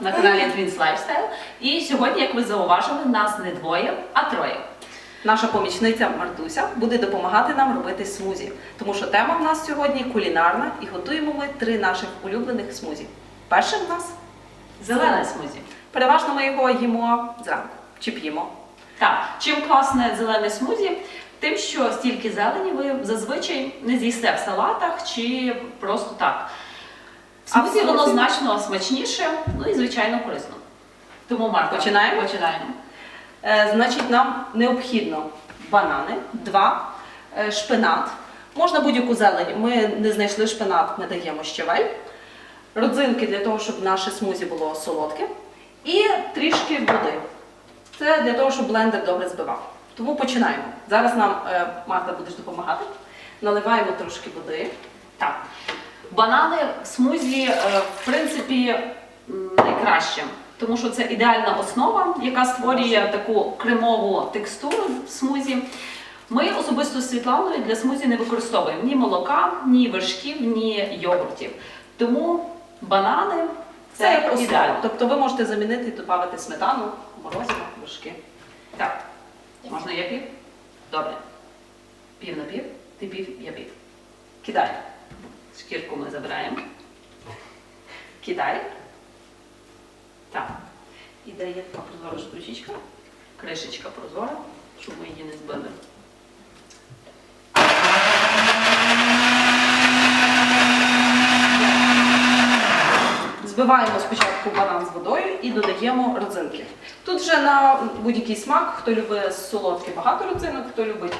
на каналі Twins Lifestyle. І сьогодні, як ви зауважили, нас не двоє, а троє. Наша помічниця Мартуся буде допомагати нам робити смузі, тому що тема в нас сьогодні кулінарна і готуємо ми три наших улюблених смузі. Перше в нас Зелене смузі. переважно ми його їмо зранку чи п'ємо. Так, чим класне зелене смузі? Тим, що стільки зелені ви зазвичай не з'їсте в салатах чи просто так. А воно значно смачніше, ну і звичайно корисно. Тому Марта, Починаємо? Починаємо. Е, значить, нам необхідно банани, два, е, шпинат. Можна будь-яку зелень. Ми не знайшли шпинат, ми даємо щавель. Родзинки для того, щоб наше смузі було солодке. І трішки води. Це для того, щоб блендер добре збивав. Тому починаємо. Зараз нам е, Марта будеш допомагати. Наливаємо трошки води. Так. Банани в смузі, е, в принципі, найкраще, тому що це ідеальна основа, яка створює таку кремову текстуру в смузі. Ми особисто з Світланою для смузі не використовуємо ні молока, ні вершків, ні йогуртів. Тому банани Це це, як ідеально. Тобто ви можете замінити і додати сметану, морозиво, вершки. Так. Можна я пів? Добре. Пів на пів, ти пів, я пів. Кидай. Шкірку ми забираємо. Кидай. Так. І дає така прозора штучечка. Кришечка прозора, щоб ми її не збили. Збиваємо спочатку банан з водою і додаємо родзинки. Тут вже на будь-який смак, хто любить солодке, багато родзинок, хто любить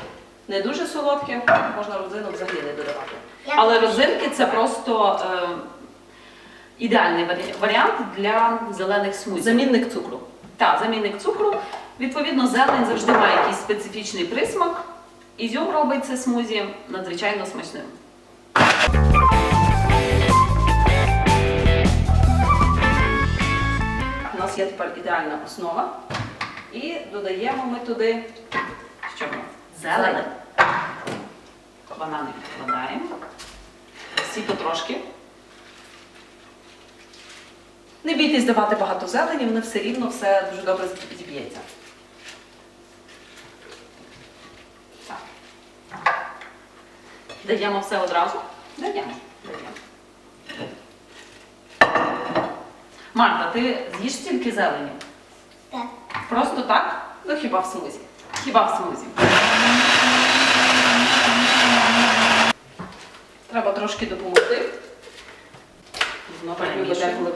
не дуже солодке, можна родзинок взагалі не додавати. Але родзинки це просто е, ідеальний варіант для зелених смузі. Замінник цукру. Так, замінник цукру. Відповідно, зелень завжди має якийсь специфічний присмак. Ізюм робить це смузі надзвичайно смачним. У нас є тепер ідеальна основа. І додаємо ми туди Що? Зелень. Банани відкладаємо. Всі потрошки. Не бійтесь давати багато зелені, воно все рівно все дуже добре зіб'ється. Даємо все одразу. Даємо. Даємо. Марта, ти з'їш стільки зелені? Так. Просто так? Ну хіба в смузі. Хіба в смузі? Треба трошки допомогти. Любить Перемішуємо.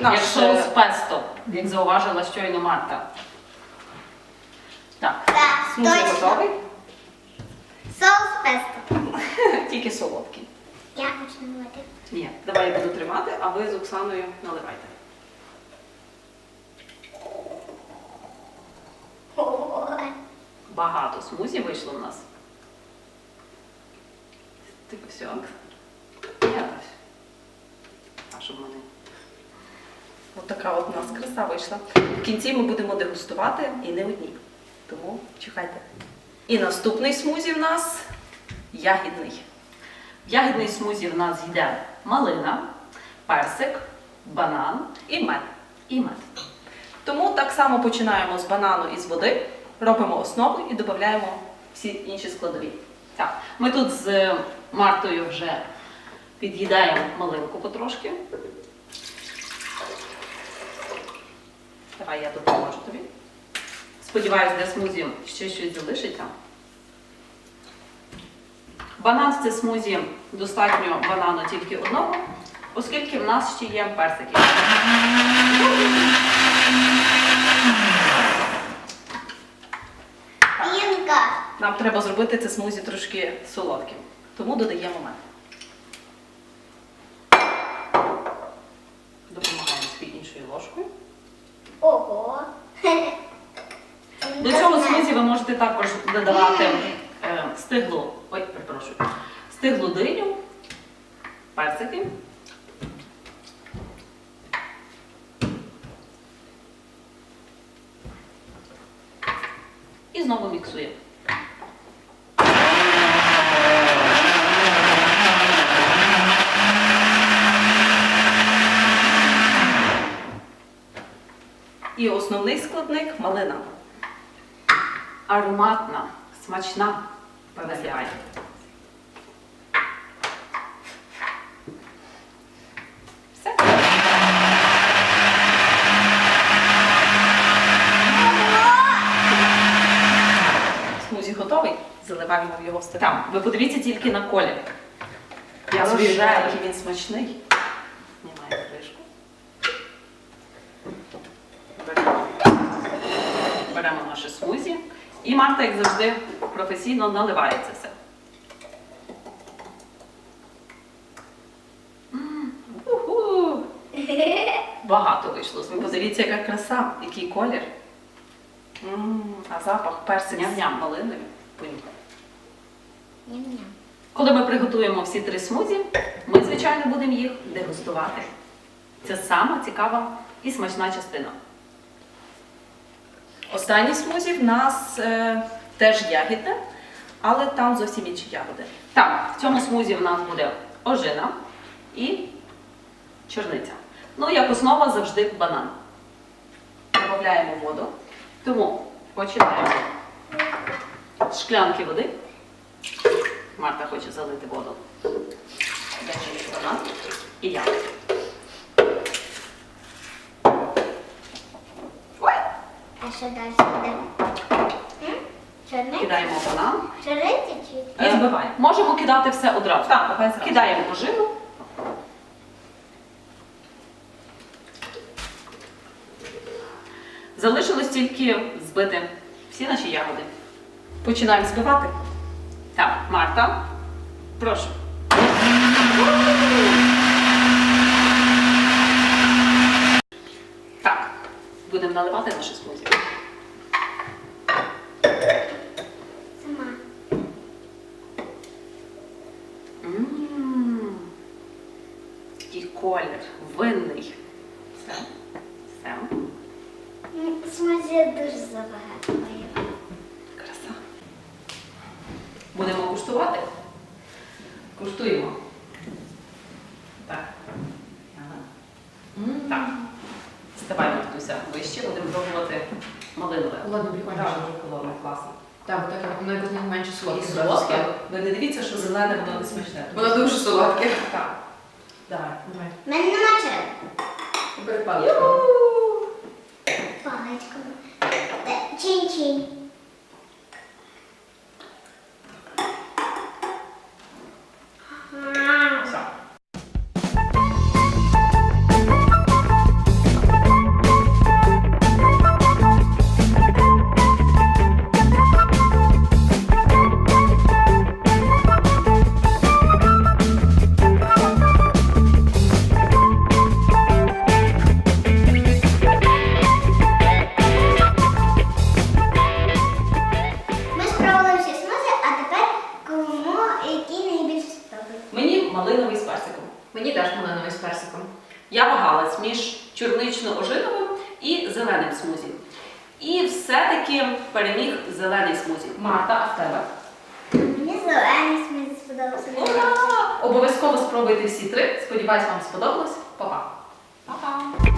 Наш соус песто, як зауважила щойно Марта. Так, Так, смузі готовий, Соус песто. тільки солодкий. Я хочу наливати. Ні. Давай я буду тримати, а ви з Оксаною наливайте. Багато смузі вийшло в нас. Так все. Якось. А щоб мене. Ось така от у нас краса вийшла. В кінці ми будемо дегустувати і не одні. Тому чекайте. І наступний смузі в нас ягідний. В ягідний смузі в нас йде малина, персик, банан І мед. і мед. Тому так само починаємо з банану і з води, робимо основу і додаємо всі інші складові. Так, ми тут з Мартою вже під'їдаємо малинку потрошки. Давай я допоможу тобі. Сподіваюсь, для смузі ще щось залишиться. Банан в це смузі достатньо банану тільки одного, оскільки в нас ще є персики. Пінка. Нам треба зробити це смузі трошки солодким, тому додаємо мед. Допомагаємо собі іншою ложкою. Ого. До цього смузі ви можете також додавати е, стиглу, персики. знову міксуємо. І основний складник малина. Ароматна, смачна. Висипай. Все. Смузі готовий. Заливаємо в його в стакан. Там, ви подивіться тільки на колір. Я собі який він смачний. Знімаю кришку. Беремо. Беремо наше смузі. І Марта, як завжди, професійно наливає це все. Уху. Багато вийшло. Ви подивіться, яка краса, який колір. М, а запах персик Ням-ням. Ням-ням. Коли ми приготуємо всі три смузі, ми, звичайно, будемо їх дегустувати. Це сама цікава і смачна частина. Останній смузі в нас е, теж ягідне, але там зовсім інші ягоди. Так, в цьому смузі в нас буде ожина і чорниця. Ну, як основа завжди банан. Додаємо воду. Тому починаємо з шклянки води. Марта хоче залити воду. Далі банан і я. Ой! А що далі буде? Кидаємо банан. Чорниця чи? І збиваємо. Можемо кидати все одразу. Так. Кидаємо ожину. Залишилось тільки збити всі наші ягоди. Починаємо збивати. Так, Марта, прошу. Так, будемо наливати наше смузі. Сама. Мм, Який колір, винний. Все. Все. М, Смузі дуже забагато. Будемо куштувати. Куштуємо. Так. М, Так. Ставай, Мартуся, вище, будемо пробувати малинове. Ладно, прикольно. Так, дуже колоре, класно. Так, так, воно якось менше І солодке. солодке. Ви не дивіться, що зелене воно не смачне. Воно дуже солодке. Так. Давай. Давай. Мене нема чаю. Перепалочка. Паличкою. Е, Чин-чин. Теж малиновий з персиком. Я вагалась між чорнично-ожиновим і зеленим смузі. І все-таки переміг зелений смузі. Марта, а в тебе? Мені зелений смузі сподобався. Ура! Обов'язково спробуйте всі три. Сподіваюсь, вам сподобалось. Па-па! Па-па!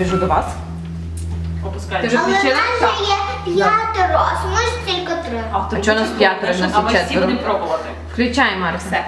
Біжу до вас. Опускайте. Ти вже Але в включила? нас же є п'ятеро, а смузі тільки три. А, А чого нас п'ятеро? В нас А ми всі четверо. будемо пробувати. Включай, Марк. Все.